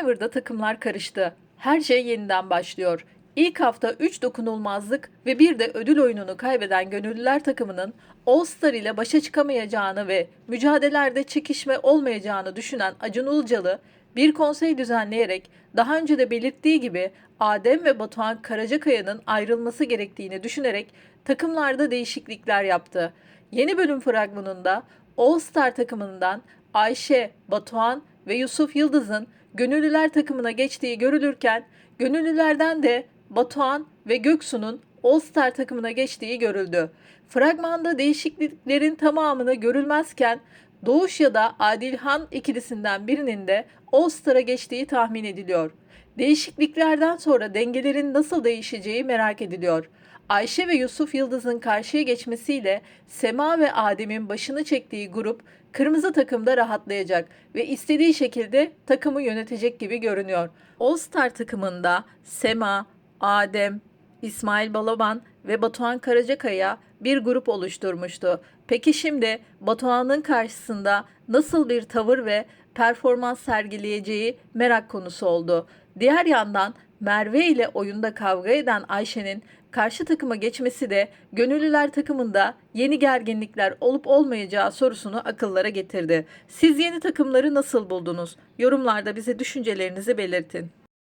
Survivor'da takımlar karıştı. Her şey yeniden başlıyor. İlk hafta 3 dokunulmazlık ve bir de ödül oyununu kaybeden Gönüllüler takımının All Star ile başa çıkamayacağını ve mücadelelerde çekişme olmayacağını düşünen Acun Ilıcalı bir konsey düzenleyerek daha önce de belirttiği gibi Adem ve Batuhan Karacakaya'nın ayrılması gerektiğini düşünerek takımlarda değişiklikler yaptı. Yeni bölüm fragmanında All Star takımından Ayşe, Batuhan ve Yusuf Yıldız'ın Gönüllüler takımına geçtiği görülürken Gönüllülerden de Batuhan ve Göksu'nun All Star takımına geçtiği görüldü. Fragmanda değişikliklerin tamamını görülmezken Doğuş ya da Adilhan ikilisinden birinin de All Star'a geçtiği tahmin ediliyor. Değişikliklerden sonra dengelerin nasıl değişeceği merak ediliyor. Ayşe ve Yusuf Yıldız'ın karşıya geçmesiyle Sema ve Adem'in başını çektiği grup kırmızı takımda rahatlayacak ve istediği şekilde takımı yönetecek gibi görünüyor. All Star takımında Sema, Adem, İsmail Balaban ve Batuhan Karacakaya bir grup oluşturmuştu. Peki şimdi Batuhan'ın karşısında nasıl bir tavır ve performans sergileyeceği merak konusu oldu. Diğer yandan Merve ile oyunda kavga eden Ayşe'nin karşı takıma geçmesi de gönüllüler takımında yeni gerginlikler olup olmayacağı sorusunu akıllara getirdi. Siz yeni takımları nasıl buldunuz? Yorumlarda bize düşüncelerinizi belirtin.